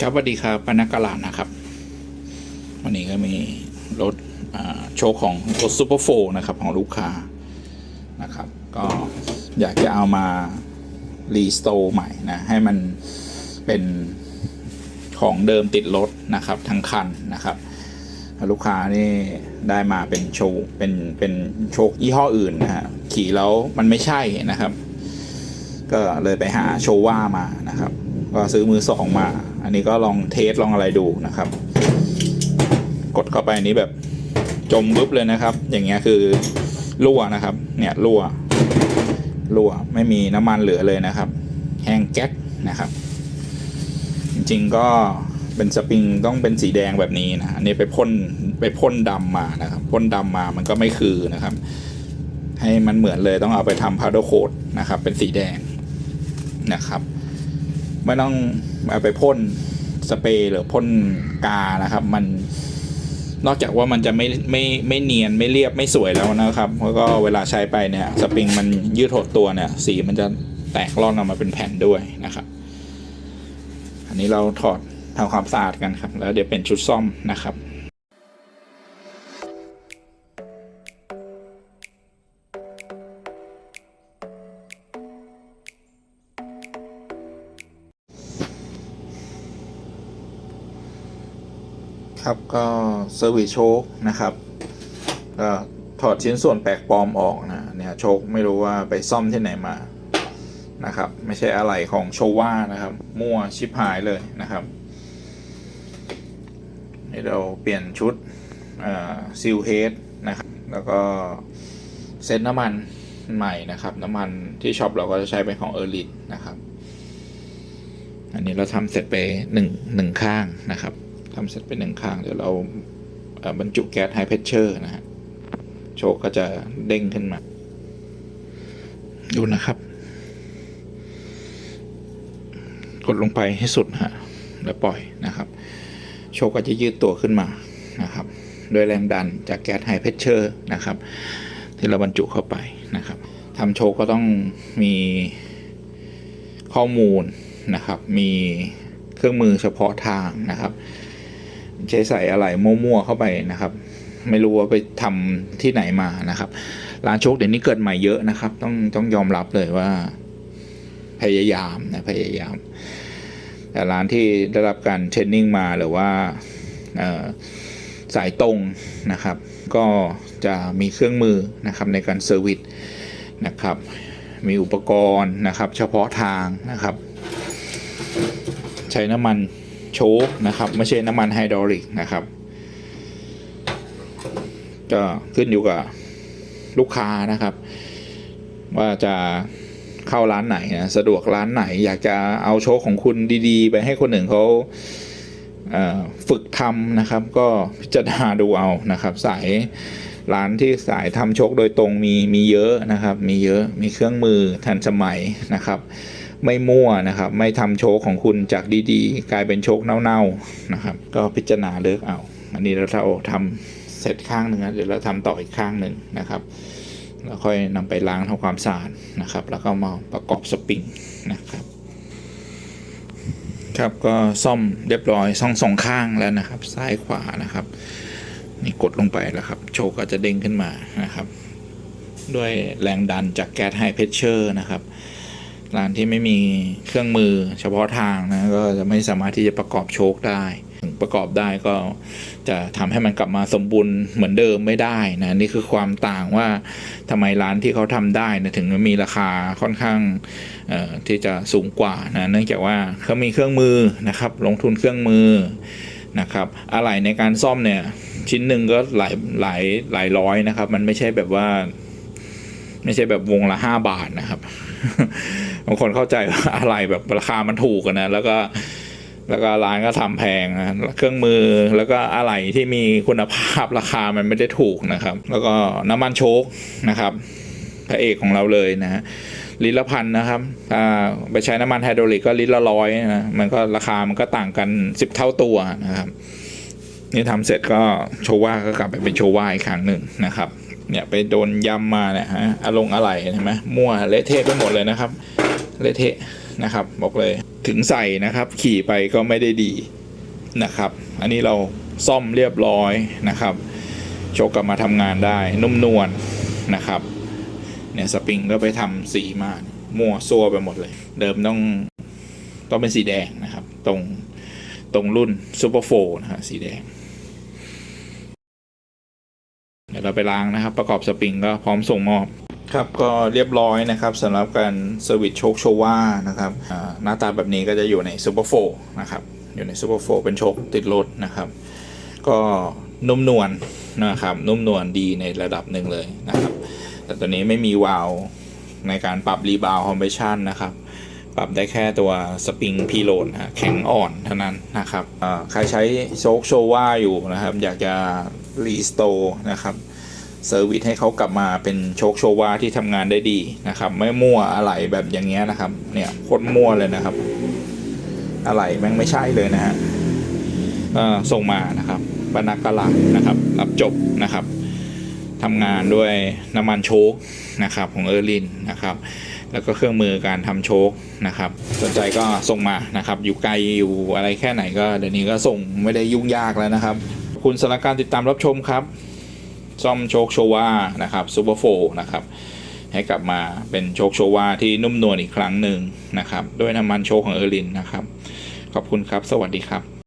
ครับสวัสดีครับปนักกลาดนะครับ วันนี้ก็มีรถโชว์ของรถซูเปอร์โฟนะครับของลูกค้านะครับ ก็อยากจะเอามา รีสโตร์ใหม่นะ ให้มันเป็นของเดิมติดรถนะครับ ทั้งคันนะครับลูกค้านี่ได้มาเป็นโชว์เป็นเป็นโชคยี่ห้ออื่นนะฮะขี่แล้วมันไม่ใช่นะครับ ก็เลยไปหาโชว่ามานะครับ ก็ซื้อมือสองมา อันนี้ก็ลองเทสลองอะไรดูนะครับ กดเข้าไปอันนี้แบบจมบึ๊บเลยนะครับ อย่างเงี้ยคือรั่วนะครับ เนี่ยรั่วรั่วไม่มีน้ำมันเหลือเลยนะครับ แห้งแก๊กนะครับ จริงๆก็เป็นสปริงต้องเป็นสีแดงแบบนี้นะอันนี้ไปพ่นไปพ่นดำมานะครับพ่นดำมามันก็ไม่คือนะครับ ให้มันเหมือนเลยต้องเอาไปทำพาวเดอร์โคดนะครับ เป็นสีแดงนะครับ ไม่ต้องเอาไปพ่นสเปรย์หรือพ่นกานะครับ มันนอกจากว่ามันจะไม่ไม่ไม่เนียนไม่เรียบไม่สวยแล้วนะครับแล้วก็เวลาใช้ไปเนี่ยสปริงมันยืดหดตัวเนี่ย สีมันจะแตกร่อนออกมาเป็นแผ่นด้วยนะครับ อันนี้เราถอดทำความสะอาดกันครับ แล้วเดี๋ยวเป็นชุดซ่อมนะครับ ครับก็เซอร์วิสโชคนะครับก็ถอดชิ้นส่วนแปลกปลอมออกนะเนี่ยโชคไม่รู้ว่าไปซ่อมที่ไหนมานะครับ ไม่ใช่อะไรของโชว่านะครับ มั่วชิบหายเลยนะครับนี่เราเปลี่ยนชุดซิลเฮดนะครับ แล้วก็เซ็ตน้ำมันใหม่นะครับ น้ำมันที่ช็อปเราก็จะใช้เป็นของเออร์ลินนะครับ อันนี้เราทำเสร็จไปหนึ่งหนึ่งข้างนะครับ ทำเสร็จไปหนึ่งข้าง เดี๋ยวเราบรรจุแก๊สไฮเพชเชอร์นะฮะ โชคก็จะเด้งขึ้นมา ดูนะครับ กดลงไปให้สุดฮะ แล้วปล่อยนะครับ โชคก็จะยืดตัวขึ้นมานะครับ โดยแรงดันจากแก๊สไฮเพชเชอร์นะครับ ที่เราบรรจุเข้าไปนะครับทำโชคก็ต้องมีข้อมูลนะครับ มีเครื่องมือเฉพาะทางนะครับ ใช้ใส่อะไรมั่วๆเข้าไปนะครับ ไม่รู้ว่าไปทำที่ไหนมานะครับ ร้านโชคเดี๋ยวนี้เกิดใหม่เยอะนะครับ ต้องต้องยอมรับเลยว่า พยายามนะพยายาม แต่ร้านที่ได้รับการเทรนนิ่งมาหรือว่าสายตรงนะครับ ก็จะมีเครื่องมือนะครับในการเซอร์วิสนะครับ มีอุปกรณ์นะครับ เฉพาะทางนะครับ ใช้น้ำมัน โชคนะครับ ไม่ใช่น้ำมันไฮดรอลิกนะครับ ก็ขึ้นอยู่กับลูกค้านะครับ ว่าจะเข้าร้านไหนนะสะดวกร้านไหน อยากจะเอาโชคของคุณดีๆ ไปให้คนหนึ่งเขาฝึกทำนะครับ ก็พิจารณาดูเอานะครับ สายร้านที่สายทำโชคโดยตรงมีมีเยอะนะครับ มีเยอะมีเครื่องมือทันสมัยนะครับ ไม่มั่วนะครับ ไม่ทำโชคของคุณจากดีๆ กลายเป็นโชคเน่าๆนะครับ ก็พิจารณาเลือกเอา อันนี้เราทำเสร็จข้างหนึ่งนะเดี๋ยวเราทำต่ออีกข้างหนึ่งนะครับแล้วค่อยนำไปล้างทำความสะอาดนะครับ แล้วก็มาประกอบสปริงนะครับครับก็ซ่อมเรียบร้อยซ่องสองข้างแล้วนะครับ ซ้ายขวานะครับ นี่กดลงไปแล้วครับ โชคก็จะเด้งขึ้นมานะครับ ด้วยแรงดันจากแก๊สไฮเพชเชอร์นะครับ ร้านที่ไม่มีเครื่องมือเฉพาะทางนะก็จะไม่สามารถที่จะประกอบโชคได้ถึงประกอบได้ก็จะทำให้มันกลับมาสมบูรณ์เหมือนเดิมไม่ได้นะนี่คือความต่างว่าทำไมร้านที่เขาทำได้นะถึงมีราคาค่อนข้างเอ่อที่จะสูงกว่านะเนื่องจากว่าเขามีเครื่องมือนะครับลงทุนเครื่องมือนะครับอะไรในการซ่อมเนี่ยชิ้นหนึ่งก็หลายหลายหลายร้อยนะครับ มันไม่ใช่แบบว่า ไม่ใช่แบบวงละห้าบาทนะครับ บางคนเข้าใจว่าอะไรแบบราคามันถูกนะ แล้วก็แล้วก็ร้านก็ทำแพงนะเครื่องมือแล้วก็อะไรที่มีคุณภาพราคามันไม่ได้ถูกนะครับ แล้วก็น้ำมันโชคนะครับพระเอกของเราเลยนะฮะลิตรละพันนะครับถ้าไปใช้น้ำมันไฮดรอลิกก็ลิตรละร้อยนะมันก็ราคามันก็ต่างกันสิบเท่าตัวนะครับ นี่ทำเสร็จก็โชว่าก็กลับไปเป็นโชว่าอีกครั้งหนึ่งนะครับ เนี่ยไปโดนยำมาเนี่ยฮะอารมณ์อะไรเห็นไหมมั่วเละเทะไปหมดเลยนะครับเละเทะนะครับบอกเลยถึงใส่นะครับ ขี่ไปก็ไม่ได้ดีนะครับ อันนี้เราซ่อมเรียบร้อยนะครับโชกกลับมาทำงานได้นุ่มนวลนะครับเนี่ยสปริงก็ไปทำสีมามั่วซัวไปหมดเลย เดิมต้องต้องเป็นสีแดงนะครับ ตรงตรงรุ่นซูเปอร์โฟนะฮะสีแดง เราไปล้างนะครับ ประกอบสปริงก็พร้อมส่งมอบครับก็เรียบร้อยนะครับสำหรับการเซอร์วิสโชคโชว่านะครับหน้าตาแบบนี้ก็จะอยู่ในซูเปอร์โฟนะครับอยู่ในซูเปอร์โฟเป็นโชคติดรถนะครับ ก็นุ่มนวลนะครับนุ่มนวลดีในระดับหนึ่งเลยนะครับ แต่ตัวนี้ไม่มีวาลในการปรับรีบาวคอมเพรสชันนะครับ ปรับได้แค่ตัวสปริงพีโลดนะแข็งอ่อนเท่านั้นนะครับใครใช้โชคโชว่าอยู่นะครับ อยากจะรีสโตร์นะครับ เซอร์วิสให้เขากลับมาเป็นโชคโชวาที่ทำงานได้ดีนะครับ ไม่มั่วอะไรแบบอย่างเงี้ยนะครับ เนี่ยโคตรมั่วเลยนะครับ อะไรแม่งไม่ใช่เลยนะฮะก็ส่งมานะครับบรรณากาลานะครับ รับจบนะครับทำงานด้วยน้ำมันโชคนะครับของเออร์ลินนะครับแล้วก็เครื่องมือการทำโชคนะครับ สนใจก็ส่งมานะครับ อยู่ไกลอยู่อะไรแค่ไหนก็เดี๋ยวนี้ก็ส่งไม่ได้ยุ่งยากแล้วนะครับขอบคุณสำหรับการติดตามรับชมครับ ซ่อมโชคโชว่านะครับซูเปอร์โฟนะครับให้กลับมาเป็นโชคโชว่าที่นุ่มนวลอีกครั้งหนึ่งนะครับ ด้วยน้ำมันโชคของเออร์ลินนะครับ ขอบคุณครับ สวัสดีครับ